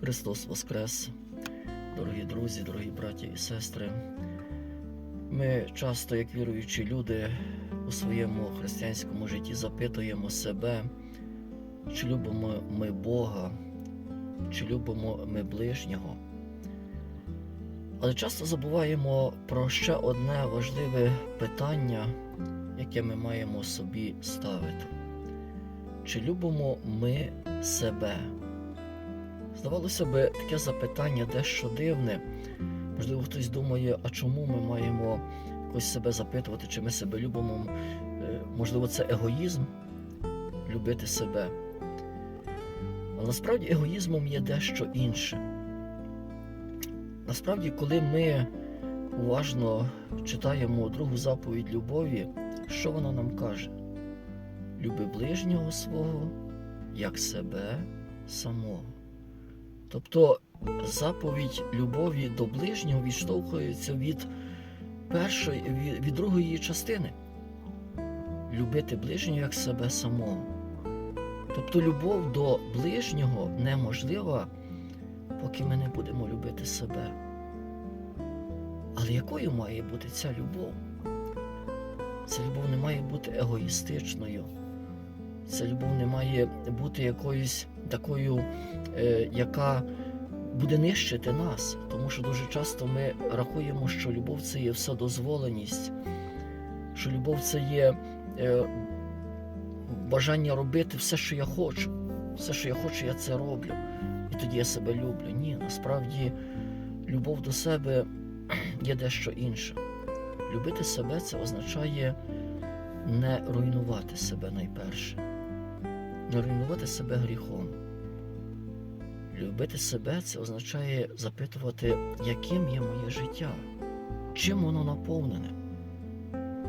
Христос Воскрес, дорогі друзі, дорогі браті і сестри. Ми часто, як віруючі люди, у своєму християнському житті запитуємо себе, чи любимо ми Бога, чи любимо ми ближнього. Але часто забуваємо про ще одне важливе питання, яке ми маємо собі ставити. Чи любимо ми себе? Здавалося би, таке запитання дещо дивне. Можливо, хтось думає, а чому ми маємо якось себе запитувати, чи ми себе любимо? Е, Можливо, це егоїзм любити себе. Але насправді егоїзмом є дещо інше. Насправді, коли ми уважно читаємо другу заповідь любові, що вона нам каже? Люби ближнього свого як себе самого. Тобто заповідь любові до ближнього відштовхується від першої, від, другої частини. Любити ближнього як себе самого. Тобто любов до ближнього неможлива, поки ми не будемо любити себе. Але якою має бути ця любов? Ця любов не має бути егоїстичною. Ця любов не має бути якоюсь такою, е, яка буде нищити нас. Тому що дуже часто ми рахуємо, що любов це є вседозволеність, що любов це є е, бажання робити все, що я хочу. Все, що я хочу, я це роблю. І тоді я себе люблю. Ні, насправді любов до себе є дещо інше. Любити себе це означає не руйнувати себе найперше, не себе гріхом. Любити себе це означає запитувати, яким є моє життя, чим воно наповнене,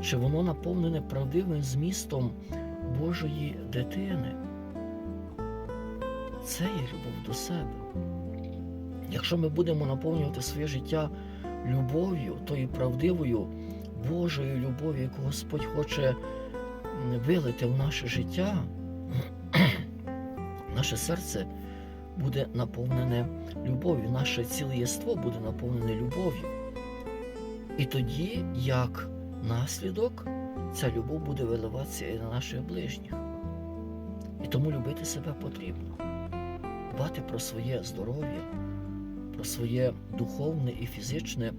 чи воно наповнене правдивим змістом Божої дитини. Це є любов до себе. Якщо ми будемо наповнювати своє життя любов'ю, тою правдивою Божою любов'ю, яку Господь хоче вилити в наше життя, наше серце буде наповнене любов'ю, наше ціле єство буде наповнене любов'ю. І тоді, як наслідок, ця любов буде виливатися і на наших ближніх. І тому любити себе потрібно, дбати про своє здоров'я, про своє духовне і фізичне,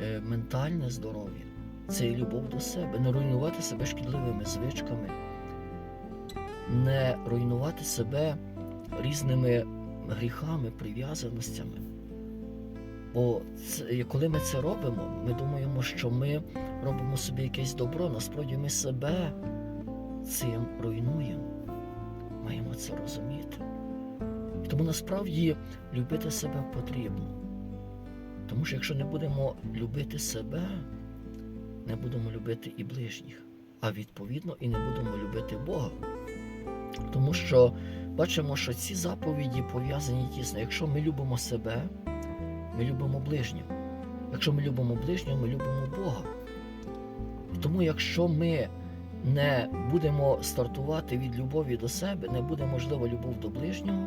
е, ментальне здоров'я. Це і любов до себе, не руйнувати себе шкідливими звичками, не руйнувати себе різними гріхами, прив'язаностями. Бо це, коли ми це робимо, ми думаємо, що ми робимо собі якесь добро, насправді ми себе цим руйнуємо. Маємо це розуміти. І тому насправді любити себе потрібно. Тому що якщо не будемо любити себе, не будемо любити і ближніх, а відповідно і не будемо любити Бога. Тому що бачимо, що ці заповіді пов'язані тісно. Якщо ми любимо себе, ми любимо ближнього. Якщо ми любимо ближнього, ми любимо Бога. Тому, якщо ми не будемо стартувати від любові до себе, не буде можлива любов до ближнього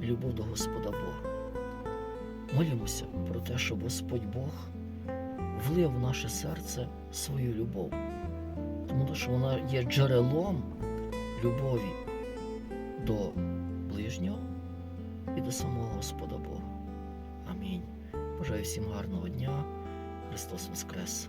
любов до Господа Бога. Молімося про те, щоб Господь Бог влив в наше серце свою любов, тому що вона є джерелом любові до ближнього і до самого Господа Бога. Амінь. Бажаю всім гарного дня. Христос Воскрес!